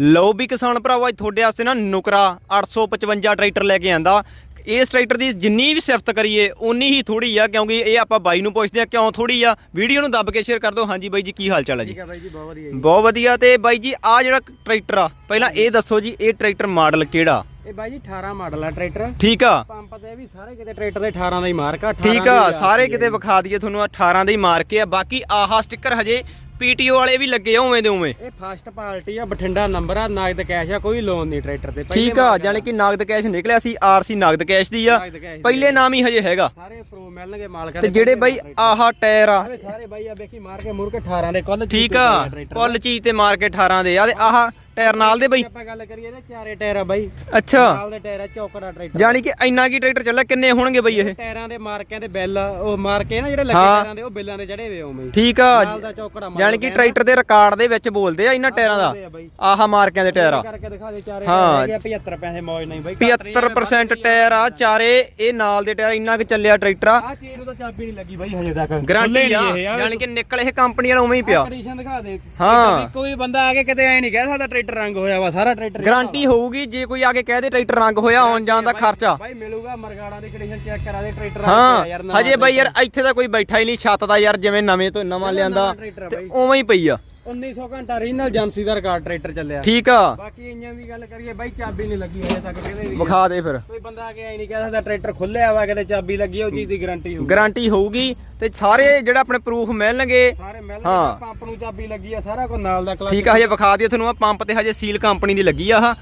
ਲਓ ਵੀ ਕਿਸਾਨ ਭਰਾਵਾ ਅੱਜ ਤੁਹਾਡੇ ਵਾਸਤੇ ਨਾ ਨੁਕਰਾ 855 ਟਰੈਕਟਰ ਲੈ ਕੇ ਆਂਦਾ। ਇਸ ਟਰੈਕਟਰ ਦੀ ਜਿੰਨੀ ਵੀ ਸਿਫਤ ਕਰੀਏ ਉਨੀ ਹੀ ਥੋੜੀ ਆ ਕਿਉਂਕਿ ਇਹ ਆਪਾਂ ਬਾਈ ਨੂੰ ਪੁੱਛਦੇ ਆ ਕਿਉਂ ਥੋੜੀ ਆ? ਵੀਡੀਓ ਨੂੰ ਦੱਬ ਕੇ ਸ਼ੇਅਰ ਕਰ ਦਿਓ। ਹਾਂਜੀ ਬਾਈ ਜੀ ਕੀ ਹਾਲ ਚਾਲ ਹੈ ਜੀ? ਠੀਕ ਹੈ ਬਾਈ ਜੀ ਬਹੁਤ ਵਧੀਆ ਜੀ। ਬਹੁਤ ਵਧੀਆ ਤੇ ਬਾਈ ਜੀ ਆ ਜਿਹੜਾ ਟਰੈਕਟਰ ਆ ਪਹਿਲਾਂ ਇਹ ਦੱਸੋ ਜੀ ਇਹ ਟਰੈਕਟਰ ਮਾਡਲ ਕਿਹੜਾ? ਇਹ ਬਾਈ ਜੀ 18 ਮਾਡਲ ਆ ਟਰੈਕਟਰ। ਠੀਕ ਆ। ਪੰਪ ਤੇ ਵੀ ਸਾਰੇ ਕਿਤੇ ਟਰੈਕਟਰ ਦੇ 18 ਦਾ ਹੀ ਮਾਰਕ ਆ 18 ਠੀਕ ਆ ਸਾਰੇ ਕਿਤੇ। ਵਿਖਾ ਦਈਏ ਤੁਹਾਨੂੰ 18 ਦੇ ਹੀ ਮਾਰ ਕੇ ਆ। ਬਾਕੀ ਆਹਾ ਸਟicker ਹਜੇ ਪੀਟੀਓ ਵਾਲੇ ਵੀ ਲੱਗੇ ਆ ਉਵੇਂ ਦੇ ਉਵੇਂ। ਇਹ ਫਸਟ ਪਾਰਟੀ ਆ ਬਠਿੰਡਾ ਨੰਬਰ ਆ ਨਗਦ ਕੈਸ਼ ਆ ਕੋਈ ਲੋਨ ਨਹੀਂ ਟਰੈਕਟਰ ਤੇ। ਠੀਕ ਆ ਜਾਣੀ ਕਿ ਨਗਦ ਕੈਸ਼ ਨਿਕਲਿਆ ਸੀ ਆਰਸੀ ਨਗਦ ਕੈਸ਼ ਦੀ ਆ। ਪਹਿਲੇ ਨਾਮ ਹੀ ਹਜੇ ਹੈਗਾ। ਸਾਰੇ ਪ੍ਰੋ ਮਿਲਣਗੇ ਮਾਲਕਾਂ ਤੇ ਜਿਹੜੇ ਬਾਈ। ਆਹਾ ਟਾਇਰ ਆ। ਸਾਰੇ ਬਾਈ ਆ ਵੇਖੀ ਮਾਰ ਕੇ ਮੁੜ ਕੇ 18 ਦੇ ਕੁੱਲ ਠੀਕ ਆ ਕੁੱਲ ਚੀਜ਼ ਤੇ ਮਾਰ ਕੇ 18 ਦੇ ਆ ਤੇ ਆਹ ਟਾਇਰ ਨਾਲ ਦੇ ਬਾਈ? ਆਪਾਂ ਗੱਲ ਕਰੀਏ ਇਹਦੇ ਚਾਰੇ ਟਾਇਰ ਆ ਬਾਈ। ਅੱਛਾ। ਨਾਲ ਦੇ ਟਾਇਰ ਆ ਚੌਕੜਾ ਟਰੈਕਟਰ। ਜਾਣੀ ਕਿ ਇੰਨਾ ਕੀ ਟਰੈਕਟਰ ਚੱਲਿਆ ਕਿੰਨੇ ਹੋਣਗੇ ਬਾਈ ਇਹ? ਟਾਇਰਾਂ ਦੇ ਮਾਰਕਿਆਂ ਦੇ ਬਿੱਲ ਉਹ ਮਾਰਕੇ ਨਾ ਜਿਹੜੇ ਲੱਗੇ ਹਾਂ। ਟਾਇਰਾਂ ਦੇ ਉਹ ਬਿੱਲਾਂ ਦੇ ਚੜੇ ਹੋਏ ਉਵੇਂ। ਠੀਕ ਆ। ਨਾਲ ਦਾ ਚੌਕੜਾ ਮਾਰ ਜਾਣੀ ਕਿ ਟਰੈਕਟਰ ਦੇ ਰਿਕਾਰਡ ਦੇ ਵਿੱਚ ਬੋਲਦੇ ਆ ਇਹਨਾਂ ਟਾਇਰਾਂ ਦਾ। ਆਹ ਮਾਰਕਿਆਂ ਦੇ ਟਾਇਰ ਆ। ਕਰਕੇ ਦਿਖਾ ਦੇ ਚਾਰੇ ਹਾਂ। ਟਾਇਰ ਹੈਗੇ ਆ, 75 ਪੈਸੇ ਮੌਜ ਨਹੀਂ ਬਾਈ। ਘੱਟ ਨਹੀਂ 75% ਟਾਇਰ ਆ ਚਾਰੇ ਇਹ ਨਾਲ ਦੇ ਟਾਇਰ ਇੰਨਾ ਕਿ ਚੱਲਿਆ ਟਰੈਕਟਰ ਆ। ਆ ਚੀਜ਼ ਨੂੰ ਤਾਂ ਚਾਬੀ ਨਹੀਂ ਲੱਗੀ ਬਾਈ ਹਜੇ ਤੱਕ। ਗਾਰੰਟੀ ਆ। ਜਾਣੀ ਕਿ ਨਿਕਲ ਇਹ ਕੰਪਨੀ ਵਾਲਾ ਉਵੇਂ ਹੀ ਪਿਆ। ਕੰਡੀਸ਼ਨ ਦਿਖਾ ਦੇ। ਹਾਂ। ਕੋਈ ਬੰਦਾ ਆ ਕੇ ਕਿਤੇ ਐ ਨਹੀਂ ਕਹਿ ਸਕਦਾ ਟਰੈਕਟਰ ਰੰਗ ਹੋਇਆ ਵਾ ਸਾਰਾ ਟਰੈਕਟਰ ਗਾਰੰਟੀ ਹੋਊਗੀ ਜੇ ਕੋਈ ਆ ਕੇ ਕਹਿ ਦੇ ਟਰੈਕਟਰ ਰੰਗ ਹੋਇਆ ਆਉਣ ਜਾਣ ਦਾ ਖਰਚਾ। ਬਾਈ ਮਿਲੂਗਾ ਮਰਗਾੜਾਂ ਦੀ ਕੰਡੀਸ਼ਨ ਚੈੱਕ ਕਰਾ ਦੇ ਟਰੈਕਟਰ ਹਾਂ ਹਜੇ ਬਾਈ ਯਾਰ ਇੱਥੇ ਤਾਂ ਕੋਈ ਬੈਠਾ ਹੀ ਨਹੀਂ ਛੱਤ ਦਾ ਯਾਰ ਜਿਵੇਂ ਨਵੇਂ ਤੋਂ ਨਵਾਂ ਲਿਆਂਦਾ ਟਰੈਕਟਰ ਤੇ ਉਵੇਂ ਹੀ ਪਈ ਆ। 1900 ਘੰਟਾ ਰੀਨਲ ਏਜੰਸੀ ਦਾ ਰਿਕਾਰਡ ਟਰੈਕਟਰ ਚੱਲਿਆ। ਠੀਕ ਆ। ਬਾਕੀ ਇੰਜਨ ਦੀ ਗੱਲ ਕਰੀਏ ਬਾਈ ਚਾਬੀ ਨਹੀਂ ਲੱਗੀ ਹਜੇ ਤੱਕ ਕਿਤੇ ਵੀ। ਵਿਖਾ ਦੇ ਫਿਰ। ਕੋਈ ਬੰਦਾ ਆ ਕੇ ਐ ਨਹੀਂ ਕਹਿ ਸਕਦਾ ਟਰੈਕਟਰ ਖੁੱਲਿਆ ਵਾ ਕਿਤੇ ਚਾਬੀ ਲੱਗੀ ਉਹ ਚੀਜ਼ ਦੀ ਗਾਰੰਟੀ ਹੋਊ ਗਾਰੰਟੀ ਹੋਊਗੀ ਤੇ ਸਾਰੇ ਜਿਹੜਾ ਆਪਣੇ ਪ੍ਰੂਫ ਮਿਲਣਗੇ ਮਿਲ ਹਾਂ। ਪੰਪ ਨੂੰ ਚਾਬੀ ਲੱਗੀ ਆ ਸਾਰਾ ਕੁਝ ਨਾਲ ਦਾ ਕਲਚ ਠੀਕ ਆ ਹਜੇ ਵਿਖਾ ਦਈਏ ਤੁਹਾਨੂੰ ਆ ਪੰਪ ਤੇ ਹਜੇ ਸੀਲ ਕੰਪਨੀ ਦੀ ਲੱਗੀ ਆ ਆਹ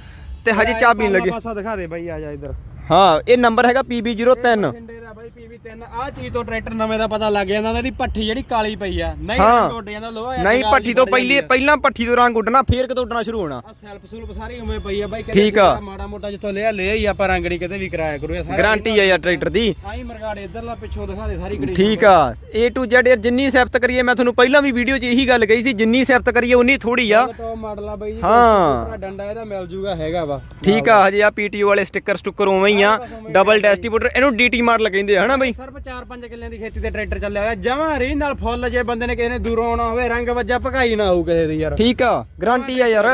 ਤੇ ਹਜੇ ਚਾਬੀ ਨਹੀਂ ਲੱਗੀ। ਪਾਸਾ ਦਿਖਾ ਦੇ ਬਾਈ ਆ ਜਾ ਇੱਧਰ। ਹਾਂ ਇਹ ਨੰਬਰ ਹੈਗਾ PB03 ਦਾ ਬਾਈ PV3 ਆਹ ਚੀਜ਼ ਤੋਂ ਟਰੈਕਟਰ ਨਵੇਂ ਦਾ ਪਤਾ ਲੱਗ ਜਾਂਦਾ ਉਹਦੀ ਪੱਠੀ ਜਿਹੜੀ ਕਾਲੀ ਪਈ ਆ। ਨਹੀਂ ਹਾਂ। ਜਾਂਦਾ ਲੋਹਾ ਨਹੀਂ ਪੱਠੀ ਤੋਂ ਪਹਿਲੇ ਪਹਿਲਾਂ ਪੱਠੀ ਤੋਂ ਰੰਗ ਉੱਡਣਾ ਫੇਰ ਕਿਤੋਂ ਉੱਡਣਾ ਸ਼ੁਰੂ ਹੋਣਾ। ਆ ਸੈਲਫ ਸੂਲਫ ਸਾਰੀ ਉਵੇਂ ਪਈ ਆ ਬਾਈ ਕਿਤੇ ਠੀਕ ਆ। ਮਾੜਾ ਮੋਟਾ ਜਿੱਥੋਂ ਲਿਆ ਲਿਆ ਹੀ ਆਪਾਂ ਰੰਗ ਨਹੀਂ ਕਿਤੇ ਵੀ ਕਰਾਇਆ ਕਰੋ ਇਹ ਸਾਰਾ ਗਾਰੰਟੀ ਆ ਯਾਰ ਟਰੈਕਟਰ ਦੀ। ਆਈ ਮਰਗਾੜ ਇੱਧਰਲਾ ਪਿੱਛੋਂ ਦਿਖਾ ਦੇ ਸਾਰੀ ਕੰਡੀਸ਼ਨ ਠੀਕ ਆ। A to Z ਯਾਰ ਜਿੰਨੀ ਸਿਫਤ ਕਰੀਏ ਮੈਂ ਤੁਹਾਨੂੰ ਪਹਿਲਾਂ ਵੀ ਵੀਡੀਓ 'ਚ ਇਹੀ ਗੱਲ ਕਹੀ ਸੀ ਜਿੰਨੀ ਸਿਫਤ ਕਰੀਏ ਉਨੀ ਥੋੜੀ ਆ। ਟੌਪ ਮਾਡਲ ਆ ਬਾਈ ਜੀ ਹਾਂ। ਡੰਡਾ ਇਹਦਾ ਮਿਲ ਜੂਗਾ ਹੈਗਾ ਵਾ। ਠੀਕ ਆ ਹਜੇ ਆ PTO ਵਾਲੇ ਸਟicker ਸਟੁੱਕਰ ਉਵੇਂ ਹੀ ਆ ਡਬਲ ਇਹਨੂੰ DT ਮਾਡਲ ਕਹਿੰਦੇ ਆ ਹਨਾ ਬਈ? ਸਿਰਫ 4-5 ਕਿੱਲਿਆਂ ਦੀ ਖੇਤੀ ਤੇ ਟਰੈਕਟਰ ਚੱਲਿਆ ਹੋਇਆ। ਜਮਾਂ ਰੀ ਨਾਲ ਫੁੱਲ ਜੇ ਬੰਦੇ ਨੇ ਕਿਸੇ ਨੇ ਦੂਰੋਂ ਆਉਣਾ ਹੋਵੇ ਰੰਗ ਵੱਜਾ ਭਕਾਈ ਨਾ ਹੋਊ ਕਿਸੇ ਦੀ ਯਾਰ। ਠੀਕ ਆ ਗਾਰੰਟੀ ਆ ਯਾਰ।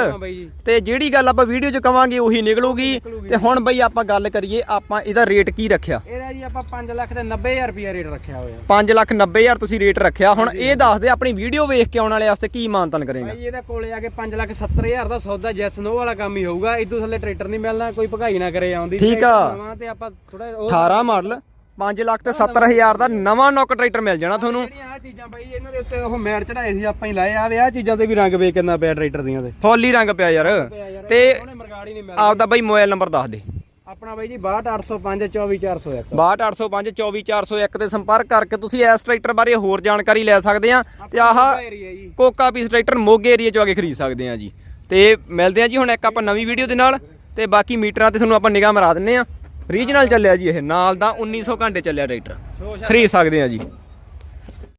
ਤੇ ਜਿਹੜੀ ਗੱਲ ਆਪਾਂ ਵੀਡੀਓ 'ਚ ਕਵਾਂਗੇ ਉਹੀ ਨਿਕਲੂਗੀ। ਤੇ ਹੁਣ ਬਈ ਆਪਾਂ ਗੱਲ ਕਰੀਏ ਆਪਾਂ ਇਹਦਾ ਰੇਟ ਕੀ ਰੱਖਿਆ? ਇਹਦਾ ਜੀ ਆਪਾਂ 5 ਲੱਖ ਤੇ 90000 ਰੁਪਿਆ ਰੇਟ ਰੱਖਿਆ ਹੋਇਆ। 5 ਲੱਖ 90 ਹਜ਼ਾਰ ਤੁਸੀਂ ਰੇਟ ਰੱਖਿਆ। ਹੁਣ ਇਹ ਦੱਸ ਦੇ ਆਪਣੀ ਵੀਡੀਓ ਵੇਖ ਕੇ ਆਉਣ ਵਾਲੇ ਵਾਸਤੇ ਕੀ ਮਾਨਤਨ ਕਰੇਗਾ? ਭਾਈ ਇਹਦੇ ਕੋਲੇ ਆ ਕੇ 5 ਲੱਖ 70000 ਦਾ ਸੌਦਾ ਜੈਸ ਨੋ ਵਾਲਾ ਕੰਮ ਹੀ ਹੋਊਗਾ। ਇਦੋਂ ਥੱਲੇ ਟਰੈਕਟਰ ਨਹੀਂ ਮਿਲਣਾ ਕੋਈ ਭਗਾਈ ਨਾ ਕਰੇ ਆਉਂਦੀ ਠੀਕ ਆ। ਤੇ ਆਪਾਂ ਥੋੜਾ 18 ਮਾਡਲ। 5 ਲੱਖ ਤੇ 70 ਹਜ਼ਾਰ ਦਾ ਨਵਾਂ ਨੌਕ ਟਰੈਕਟਰ ਮਿਲ ਜਾਣਾ ਤੁਹਾਨੂੰ। ਜਿਹੜੀਆਂ ਆ ਚੀਜ਼ਾਂ ਬਾਈ ਇਹਨਾਂ ਦੇ ਉੱਤੇ ਉਹ ਮੈਟ ਚੜਾਏ ਸੀ ਆਪਾਂ ਹੀ ਲਾਏ ਆ ਵੇ ਆ ਚੀਜ਼ਾਂ ਤੇ ਵੀ ਰੰਗ ਵੇਖ ਕਿੰਨਾ ਪਿਆ ਟਰੈਕਟਰ ਦੀਆਂ ਤੇ। ਫੁੱਲ ਰੰਗ ਪਿਆ ਯਾਰ। ਤੇ ਉਹਨੇ ਮਰਗਾੜ ਹੀ ਨਹੀਂ ਮਿਲਦਾ। ਆਪਦਾ ਬਈ ਮੋਬਾਈਲ ਨੰਬਰ ਦੱਸ ਦੇ। ਆਪਣਾ ਬਾਈ ਜੀ 62805 24401 62805 24401 ਤੇ ਸੰਪਰਕ ਕਰਕੇ ਤੁਸੀਂ ਇਸ ਟਰੈਕਟਰ ਬਾਰੇ ਹੋਰ ਜਾਣਕਾਰੀ ਲੈ ਸਕਦੇ ਆ ਤੇ ਆਹ ਕੋਕਾ ਪੀਸ ਟਰੈਕਟਰ ਮੋਗੇ ਏਰੀਆ ਚੋਂ ਆ ਕੇ ਖਰੀਦ ਸਕਦੇ ਆ ਜੀ। ਤੇ ਮਿਲਦੇ ਆ ਜੀ ਹੁਣ ਇੱਕ ਆਪਾਂ ਨਵੀਂ ਵੀਡੀਓ ਦੇ ਨਾਲ। ਤੇ ਬਾਕੀ ਮੀਟਰਾਂ ਤੇ ਤੁਹਾਨੂੰ ਆਪਾਂ ਨਿਗਾਹ ਮਰਾ ਦਿੰਨੇ ਆ ਰੀਜਨਲ ਚੱਲਿਆ ਜੀ ਇਹ। ਨਾਲ ਦਾ 1900 ਘੰਟੇ ਚੱਲਿਆ ਟਰੈਕਟਰ। ਖਰੀਦ ਸਕਦੇ ਆ ਜੀ।